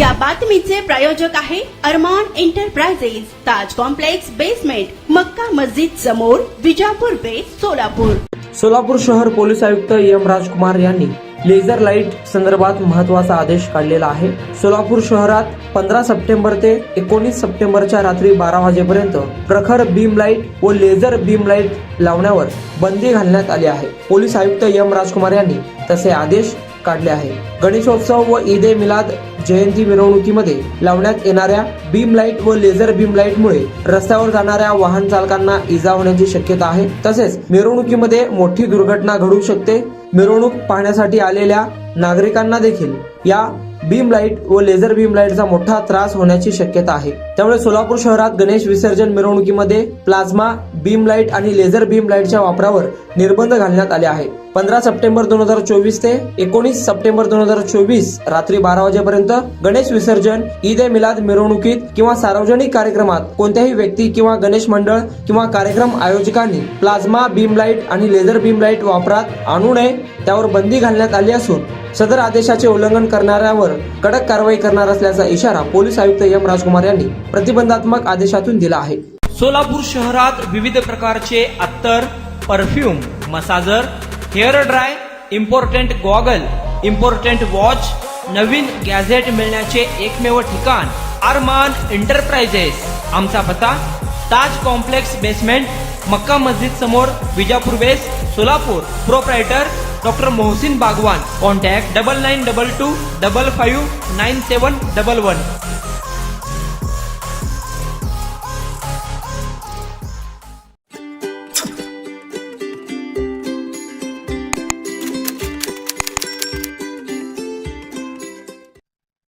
या बातमीचे प्रायोजक आहे Armaan enterprises Taj complex basement Makka Masjid समोर विजापूर बेस सोलापूर. सोलापूर शहर पोलीस आयुक्त एम राजकुमार यांनी लेझर लाइट संदर्भात महत्त्वाचा आदेश काढलेला आहे. सोलापूर शहरात पंधरा सप्टेंबर ते एकोणीस सप्टेंबरच्या रात्री बारा वाजेपर्यंत प्रखर बीम लाइट व लेझर बीम लाइट लावण्यावर बंदी घालण्यात आली आहे. पोलीस आयुक्त एम राजकुमार यांनी तसे आदेश काढले आहे. गणेशोत्सव व ईद ए मिलाद जयंती मिरवणुकीमध्ये लावण्यात येणाऱ्या बीम लाइट व लेझर बीम लाईटमुळे रस्त्यावर जाणाऱ्या वाहन चालकांना इजा होण्याची शक्यता आहे. तसेच मिरवणुकीमध्ये मोठी दुर्घटना घडू शकते. मिरवणूक पाहण्यासाठी आलेल्या नागरिकांना देखील या बीम लाइट व लेझर बीम लाईटचा मोठा त्रास होण्याची शक्यता आहे. त्यामुळे सोलापूर शहरात गणेश विसर्जन मिरवणुकीमध्ये प्लाझ्मा बीम लाइट आणि लेझर बीम लाईटच्या वापरावर निर्बंध घालण्यात आले आहे पंधरा सप्टेंबर दोन हजार चोवीस ते एकोणीस सप्टेंबर दोन हजार चोवीस रात्री बारा वाजेपर्यंत गणेश विसर्जन ईद ए मिलाद मिरवणुकीत किंवा सार्वजनिक कार्यक्रमात कोणत्याही व्यक्ती किंवा गणेश मंडळ किंवा कार्यक्रम आयोजकांनी प्लाझ्मा बीम लाइट आणि लेझर बीम लाइट वापरात आणू नये त्यावर बंदी घालण्यात आली असून सदर आदेशाचे उल्लंघन करणाऱ्यावर कडक कारवाई करणार असल्याचा इशारा पोलीस आयुक्त एम राजकुमार यांनी प्रतिबंधात्मक आदेशातून दिला आहे. सोलापूर शहरात विविध प्रकारचे अत्तर perfume massager hair dry important goggle important watch नवीन गॅझेट मिळण्याचे एकमेव ठिकाण आरमान एंटरप्राइजेस. आमचा पत्ता ताज कॉम्प्लेक्स बेसमेंट मक्का मस्जिद समोर Vijapur base Solapur. Proprietor doctor Mohsin Bagwan. Contact double nine double two double five nine seven double one